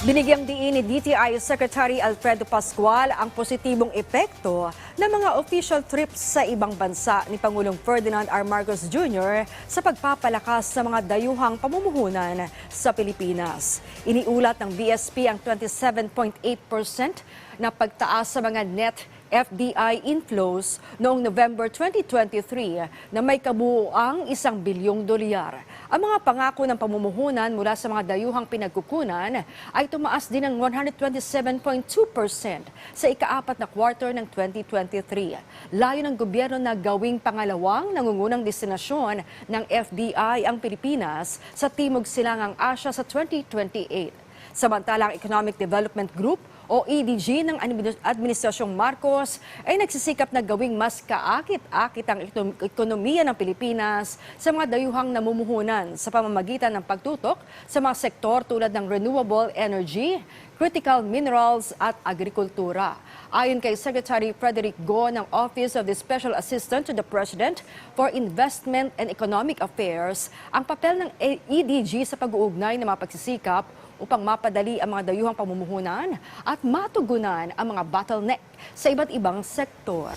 Binigyang diin ni DTI Secretary Alfredo Pascual ang positibong epekto ng mga official trips sa ibang bansa ni Pangulong Ferdinand R. Marcos Jr. sa pagpapalakas sa mga dayuhang pamumuhunan sa Pilipinas. Iniulat ng BSP ang 27.8% na pagtaas sa mga net FDI inflows noong November 2023 na may kabuuang isang bilyong dolyar. Ang mga pangako ng pamumuhunan mula sa mga dayuhang pinagkukunan ay tumaas din ng 127.2% sa ikaapat na quarter ng 2023. Layo ng gobyerno na gawing pangalawang nangungunang destinasyon ng FDI ang Pilipinas sa Timog Silangang Asya sa 2028. Samantalang Economic Development Group o EDG ng Adminis- Administrasyong Marcos ay nagsisikap na gawing mas kaakit-akit ang ekonom- ekonomiya ng Pilipinas sa mga dayuhang namumuhunan sa pamamagitan ng pagtutok sa mga sektor tulad ng renewable energy, critical minerals at agrikultura. Ayon kay Secretary Frederick Go ng Office of the Special Assistant to the President for Investment and Economic Affairs, ang papel ng EDG sa pag-uugnay ng mga pagsisikap upang mapadali ang mga dayuhang pamumuhunan at matugunan ang mga bottleneck sa iba't ibang sektor.